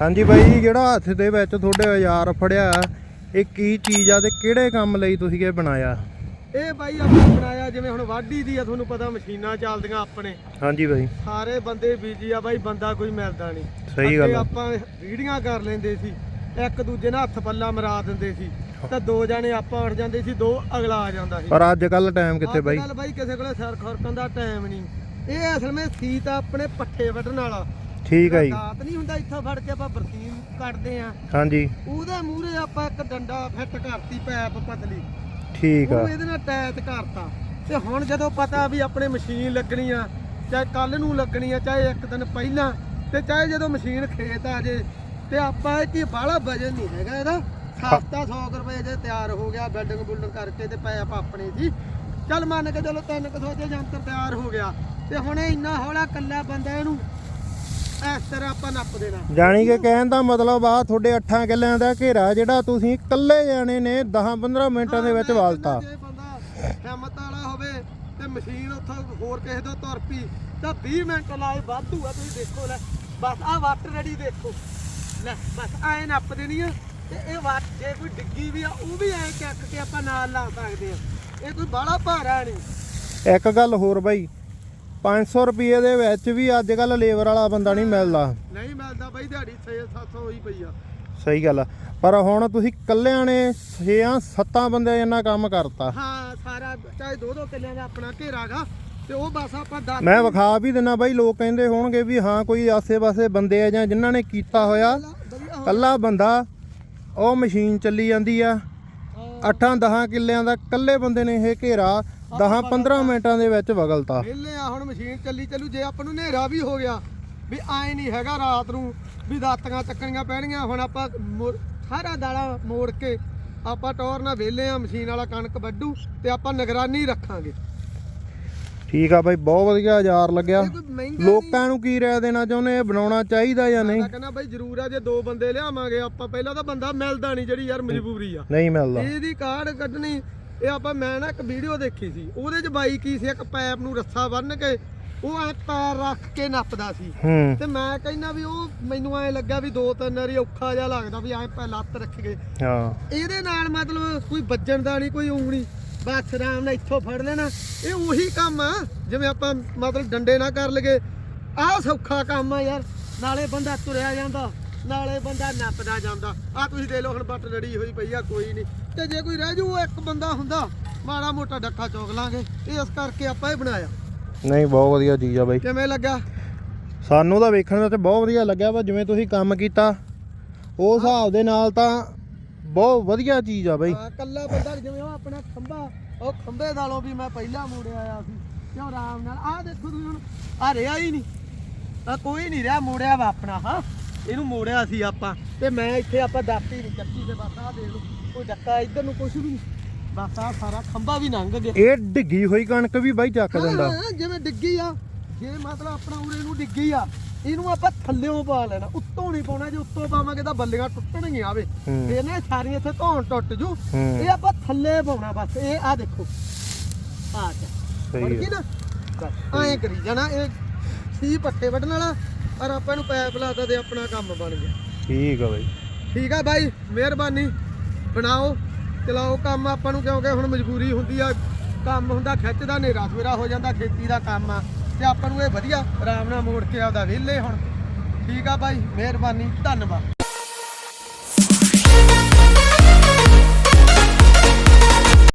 ਹਾਂਜੀ ਬਾਈ ਜਿਹੜਾ ਹੱਥ ਦੇ ਵਿੱਚ ਤੁਹਾਡੇ ਔਜ਼ਾਰ ਫੜਿਆ ਇਹ ਕੀ ਚੀਜ਼ ਆ ਤੇ ਕਿਹੜੇ ਕੰਮ ਲਈ ਤੁਸੀਂ ਇਹ ਬਣਾਇਆ? ਇਹ ਬਾਈ ਆਪਾਂ ਬਣਾਇਆ ਜਿਵੇਂ ਹੁਣ ਵਾਢੀ ਦੀ ਆ ਤੁਹਾਨੂੰ ਪਤਾ ਮਸ਼ੀਨਾਂ ਚੱਲਦੀਆਂ ਆਪਣੇ। ਹਾਂਜੀ ਬਾਈ। ਸਾਰੇ ਬੰਦੇ ਬੀਜੀ ਆ ਬਾਈ ਬੰਦਾ ਕੋਈ ਮਿਲਦਾ ਨਹੀਂ। ਸਹੀ ਗੱਲ। ਆਪਾਂ ਰੀੜੀਆਂ ਕਰ ਲੈਂਦੇ ਸੀ ਇੱਕ ਦੂਜੇ ਨਾਲ ਹੱਥ ਪੱਲਾ ਮਰਾ ਦਿੰਦੇ ਸੀ। ਤਾਂ ਦੋ ਜਾਣੇ ਆਪਾਂ ਉੱਠ ਜਾਂਦੇ ਸੀ ਦੋ ਅਗਲਾ ਆ ਜਾਂਦਾ ਸੀ। ਪਰ ਅੱਜ ਕੱਲ ਟਾਈਮ ਕਿੱਥੇ ਬਾਈ? ਅੱਜ ਕੱਲ੍ਹ ਬਾਈ ਕਿਸੇ ਕੋਲੇ ਸਿਰ ਖੁਰਕਣ ਦਾ ਟਾਈਮ ਨਹੀਂ। ਇਹ ਅਸਲ ਵਿੱਚ ਸੀ ਤਾਂ ਆਪਣੇ ਪੱਠੇ ਵੱਢਣ ਵਾਲਾ। ਠੀਕ ਆ ਜੀ। ਦਾਤ ਨਹੀਂ ਹੁੰਦਾ ਇੱਥੋਂ ਫੜ ਕੇ ਆਪਾਂ ਬਰਸੀਨ ਕੱਢਦੇ ਆ ਹਾਂਜੀ। ਉਹਦੇ ਮੂਹਰੇ ਆਪਾਂ ਇੱਕ ਡੰਡਾ ਫਿੱਟ ਕਰਤੀ ਪੈਪ ਪਤਲੀ। ਠੀਕ ਆ। ਉਹ ਇਹਦੇ ਨਾਲ ਟੈਚ ਕਰਤਾ। ਤੇ ਹੁਣ ਜਦੋਂ ਪਤਾ ਵੀ ਆਪਣੇ ਮਸ਼ੀਨ ਲੱਗਣੀ ਆ ਚਾਹੇ ਕੱਲ ਨੂੰ ਲੱਗਣੀ ਆ ਚਾਹੇ ਇੱਕ ਦਿਨ ਪਹਿਲਾਂ ਤੇ ਚਾਹੇ ਜਦੋਂ ਮਸ਼ੀਨ ਖੇਤ ਆ ਜੇ ਤੇ ਆਪਾਂ ਇਹ ਕੀ ਬਾਹਲਾ ਵਜਨ ਨਹੀਂ ਹੈਗਾ ਇਹਦਾ। ਸਸਤਾ 100 ਰੁਪਏ ਜੇ ਤਿਆਰ ਹੋ ਗਿਆ ਬਿਲਡਿੰਗ ਬੁਲਡਿੰਗ ਕਰਕੇ ਤੇ ਪੈਪ ਆਪਣੇ ਸੀ ਚੱਲ ਮੰਨ ਕੇ ਚਲੋ 300 ਜੇ ਯੰਤਰ ਤਿਆਰ ਹੋ ਗਿਆ। ਤੇ ਹੁਣ ਇਹ ਇੰਨਾ ਹੌਲਾ ਕੱਲਾ ਬੰਦਾ ਇਹਨੂੰ ਇਸ ਤਰ੍ਹਾਂ ਆਪਾਂ ਨੱਪ ਦੇਣਾ। ਜਾਣੀ ਕਿ ਕਹਿਣ ਦਾ ਮਤਲਬ ਆ ਤੁਹਾਡੇ 8 ਕਿੱਲਿਆਂ ਦਾ ਘੇਰਾ ਜਿਹੜਾ ਤੁਸੀਂ ਇਕੱਲੇ ਜਾਣੇ ਨੇ 10-15 ਮਿੰਟਾਂ ਦੇ ਵਿੱਚ ਵਾਲਤਾ। ਕਹਿੰਦਾ ਜੇ ਬੰਦਾ ਹਿੰਮਤ ਵਾਲਾ ਹੋਵੇ ਤੇ ਮਸ਼ੀਨ ਉੱਥੋਂ ਹੋਰ ਕਿਸੇ ਤੋਂ ਤੁਰ ਪਈ ਤਾਂ 20 ਮਿੰਟ ਲਾਏ ਵਾਧੂ ਆ ਤੁਸੀਂ ਦੇਖੋ ਲੈ ਬਸ ਆ ਵਾਟਰ ਰੈਡੀ ਦੇਖੋ। ਲੈ ਬਸ ਐ ਨੱਪ ਦੇਣੀ ਆ ਤੇ ਇਹ ਵਾਟ ਜੇ ਕੋਈ ਡਿੱਗੀ ਵੀ ਆ ਉਹ ਵੀ ਐ ਚੱਕ ਕੇ ਆਪਾਂ ਨਾਲ ਲਾ ਸਕਦੇ ਆ। ਇਹ ਕੋਈ ਬਾਹਲਾ ਭਾਰਾ ਨਹੀਂ। ਇੱਕ ਗੱਲ ਹੋਰ ਬਾਈ 500 ਰੁਪਏ ਦੇ ਵਿੱਚ ਵੀ ਅੱਜ ਕੱਲ ਲੇਬਰ ਵਾਲਾ ਬੰਦਾ ਨਹੀਂ ਮਿਲਦਾ। ਨਹੀਂ ਮਿਲਦਾ ਬਾਈ ਦਿਹਾੜੀ 6-700 ਹੋਈ ਪਈ ਆ। ਸਹੀ ਗੱਲ ਆ। ਪਰ ਹੁਣ ਤੁਸੀਂ ਇਕੱਲਿਆਂ ਨੇ 6-7 ਬੰਦੇ ਇੰਨਾ ਕੰਮ ਕਰਤਾ। ਹਾਂ ਸਾਰਾ ਚਾਹੇ ਦੋ ਦੋ ਕਿੱਲਿਆਂ ਦਾ ਆਪਣਾ ਘੇਰਾਗਾ ਤੇ ਉਹ ਬਸ ਆਪਾਂ ਦੱਸ ਮੈਂ ਵਿਖਾ ਵੀ ਦਿੰਨਾ ਬਾਈ ਲੋਕ ਕਹਿੰਦੇ ਹੋਣਗੇ ਵੀ ਹਾਂ ਕੋਈ ਆਸੇ-ਪਾਸੇ ਬੰਦੇ ਆ ਜਾਂ ਜਿਨ੍ਹਾਂ ਨੇ ਕੀਤਾ ਹੋਇਆ। ਕੱਲਾ ਬੰਦਾ ਉਹ ਮਸ਼ੀਨ ਚੱਲੀ ਜਾਂਦੀ ਆ। 8-10 ਕਿੱਲਿਆਂ ਦਾ ਕੱਲੇ ਬੰਦੇ ਨੇ ਇਹ ਘੇਰਾ। 10-15 ਮਿੰਟਾਂ ਦੇ ਵਿੱਚ ਵਗਲਤਾ ਵਿਹਲੇ ਆ ਹੁਣ ਮਸ਼ੀਨ ਚੱਲੀ ਚੱਲੂ ਜੇ ਆਪਾਂ ਨੂੰ ਹਨੇਰਾ ਵੀ ਹੋ ਗਿਆ ਵੀ ਆਏ ਨਹੀਂ ਹੈਗਾ ਰਾਤ ਨੂੰ ਵੀ ਦਾਤੀਆਂ ਚੱਕਣੀਆਂ ਪੈਣਗੀਆਂ ਹੁਣ ਆਪਾਂ ਸਾਰਾ ਦਾਣਾ ਮੋੜ ਕੇ ਆਪਾਂ ਟੌਰ ਨਾਲ ਵਿਹਲੇ ਆ ਮਸ਼ੀਨ ਵਾਲਾ ਕਣਕ ਵੱਢੂ ਤੇ ਆਪਾਂ ਨਿਗਰਾਨੀ ਰੱਖਾਂਗੇ। ਠੀਕ ਆ ਬਾਈ ਬਹੁਤ ਵਧੀਆ ਹਜ਼ਾਰ ਲੱਗਿਆ। ਲੋਕਾਂ ਨੂੰ ਕੀ ਰਾਇ ਦੇਣਾ ਚਾਹੁੰਦੇ ਇਹ ਬਣਾਉਣਾ ਚਾਹੀਦਾ ਜਾਂ ਨਹੀਂ? ਮੈਂ ਕਹਿੰਦਾ ਬਾਈ ਜ਼ਰੂਰ ਆ ਜੇ ਦੋ ਬੰਦੇ ਲਿਆਵਾਂਗੇ ਆਪਾਂ ਪਹਿਲਾਂ ਤਾਂ ਬੰਦਾ ਮਿਲਦਾ ਨਹੀਂ ਜਿਹੜੀ ਯਾਰ ਮਜਬੂਰੀ ਆ। ਨਹੀਂ ਮਿਲਦਾ। ਇਹਦੀ ਕਾਰਡ ਕੱਢਣੀ ਇਹ ਆਪਾਂ ਮੈਂ ਨਾ ਇੱਕ ਵੀਡੀਓ ਦੇਖੀ ਸੀ। ਉਹਦੇ 'ਚ ਬਾਈ ਕੀ ਸੀ ਇੱਕ ਪਾਈਪ ਨੂੰ ਰੱਸਾ ਬੰਨ੍ਹ ਕੇ ਉਹ ਐ ਪੈਰ ਰੱਖ ਕੇ ਨੱਪਦਾ ਸੀ। ਹੂੰ। ਤੇ ਮੈਂ ਕਹਿੰਦਾ ਵੀ ਉਹ ਮੈਨੂੰ ਐ ਲੱਗਾ ਵੀ ਦੋ ਤਿੰਨ ਵਾਰੀ ਔਖਾ ਜਿਹਾ ਲੱਗਦਾ ਵੀ ਐ ਪੈ ਲੱਤ ਰੱਖ ਕੇ। ਹਾਂ। ਇਹਦੇ ਨਾਲ ਮਤਲਬ ਕੋਈ ਵੱਜਣ ਦਾ ਨਹੀਂ ਕੋਈ ਉਂਗਲੀ। ਬਸ ਆਰਾਮ ਨਾਲ ਇੱਥੋਂ ਫੜ ਲੈਣਾ। ਇਹ ਉਹੀ ਕੰਮ ਆ ਜਿਵੇਂ ਆਪਾਂ ਮਤਲਬ ਡੰਡੇ ਨਾ ਕਰ ਲਗੇ ਆਹ ਸੌਖਾ ਕੰਮ ਆ ਯਾਰ ਨਾਲੇ ਬੰਦਾ ਤੁਰਿਆ ਜਾਂਦਾ। ਨਾਲੇ ਬੰਦਾ ਨੱਪਦਾ ਜਾਂਦਾ। ਆ ਤੁਸੀਂ ਦੇ ਲਓ ਹੁਣ ਬੱਟ ਲੜੀ ਹੋਈ ਪਈ ਆ ਕੋਈ ਨਹੀਂ। ਤੇ ਜੇ ਕੋਈ ਰਹਿ ਜੂ ਉਹ ਇੱਕ ਬੰਦਾ ਹੁੰਦਾ। ਮਾੜਾ ਮੋਟਾ ਡੱਕਾ ਚੋਕ ਲਾਂਗੇ। ਇਸ ਕਰਕੇ ਆਪਾਂ ਇਹ ਬਣਾਇਆ। ਨਹੀਂ ਬਹੁਤ ਵਧੀਆ ਚੀਜ਼ ਆ ਬਾਈ। ਕਿਵੇਂ ਲੱਗਾ ਸਾਨੂੰ ਤਾਂ ਵੇਖਣ ਵਿੱਚ ਬਹੁਤ ਵਧੀਆ ਲੱਗਿਆ ਵਾ ਜਿਵੇਂ ਤੁਸੀਂ ਕੰਮ ਕੀਤਾ। ਉਸ ਹਿਸਾਬ ਦੇ ਨਾਲ ਤਾਂ ਬਹੁਤ ਵਧੀਆ ਚੀਜ਼ ਆ ਬਾਈ। ਹਾਂ ਕੱਲਾ ਬੰਦਾ ਜਿਵੇਂ ਉਹ ਆਪਣਾ ਖੰਭਾ ਉਹ ਖੰਭੇ ਨਾਲੋਂ ਵੀ ਮੈਂ ਪਹਿਲਾਂ ਮੋੜਿਆ ਆਇਆ ਸੀ। ਕਿਉਂ ਆਰਾਮ ਨਾਲ ਆਹ ਦੇਖੋ ਤੁਸੀਂ ਹੁਣ ਆ ਰਿਹਾ ਹੀ ਨਹੀਂ। ਆ ਕੋਈ ਨਹੀਂ ਰਿਹਾ ਮੋੜਿਆ ਵਾ ਆਪਣਾ ਹਾਂ। ਇਹਨੂੰ ਮੋੜਿਆ ਸੀ ਆਪਾਂ। ਤੇ ਮੈਂ ਇੱਥੇ ਆਪਾਂ ਦਾਤੀ ਨਹੀਂ ਚੱਕੀ ਤੇ ਬਸ ਆਹ ਦੇਖ ਲਓ ਕੋਈ ਡੱਕਾ ਇੱਧਰ ਨੂੰ ਕੁਝ ਵੀ ਨਹੀਂ ਬਸ ਸਾਰਾ ਖੰਭਾ ਵੀ ਲੰਘ ਗਿਆ। ਇਹ ਡਿੱਗੀ ਹੋਈ ਕਣਕ ਵੀ ਬਾਈ ਚੱਕ ਦਿੰਦਾ। ਹਾਂ, ਜਿਵੇਂ ਡਿੱਗੀ ਆ। ਜੇ ਮਤਲਬ ਆਪਣਾ ਉਰੇ ਨੂੰ ਡਿੱਗੀ ਆ ਇਹਨੂੰ ਆਪਾਂ ਥੱਲਿਓਂ ਪਾ ਲੈਣਾ। ਉੱਤੋਂ ਨਹੀਂ ਪਾਉਣਾ ਜੇ ਉੱਤੋਂ ਪਾਵਾਂਗੇ ਤਾਂ ਬੱਲੀਆਂ ਟੁੱਟਣਗੀਆਂ ਵੇ ਹੂੰ। ਫੇਰ ਨਾ ਇਹ ਸਾਰੀਆਂ ਇੱਥੇ ਧੌਣ ਟੁੱਟ ਜੂ। ਹੂੰ। ਇਹ ਆਪਾਂ ਥੱਲੇ ਪਾਉਣਾ ਬਸ। ਇਹ ਆ ਦੇਖੋ। ਆ ਜਾ ਸਹੀ ਹੈ। ਨਾ? ਐਂ ਕਰੀ ਜਾਣਾ ਇਹ ਸੀ ਪੱਠੇ ਵੱਢਣ ਵਾਲਾ। ਔਰ ਆਪਾਂ ਨੂੰ ਪੈਪ ਲਾਤਾ ਤੇ ਆਪਣਾ ਕੰਮ ਬਣ ਗਿਆ। ਠੀਕ ਆ ਬਾਈ। ਠੀਕ ਆ ਬਾਈ ਮਿਹਰਬਾਨੀ। ਬਣਾਓ ਚਲਾਓ ਕੰਮ ਆਪਾਂ ਨੂੰ ਕਿਉਂਕਿ ਹੁਣ ਮਜਬੂਰੀ ਹੁੰਦੀ ਆ। ਕੰਮ ਹੁੰਦਾ ਖਿੱਚਦਾ ਹਨੇਰਾ ਸਵੇਰਾ ਹੋ ਜਾਂਦਾ ਖੇਤੀ ਦਾ ਕੰਮ ਆ। ਤੇ ਆਪਾਂ ਨੂੰ ਇਹ ਵਧੀਆ ਆਰਾਮ ਨਾਲ ਮੋੜ ਕੇ ਆਪਦਾ ਵਿਹਲੇ ਹੁਣ। ਠੀਕ ਆ ਬਾਈ ਮਿਹਰਬਾਨੀ ਧੰਨਵਾਦ।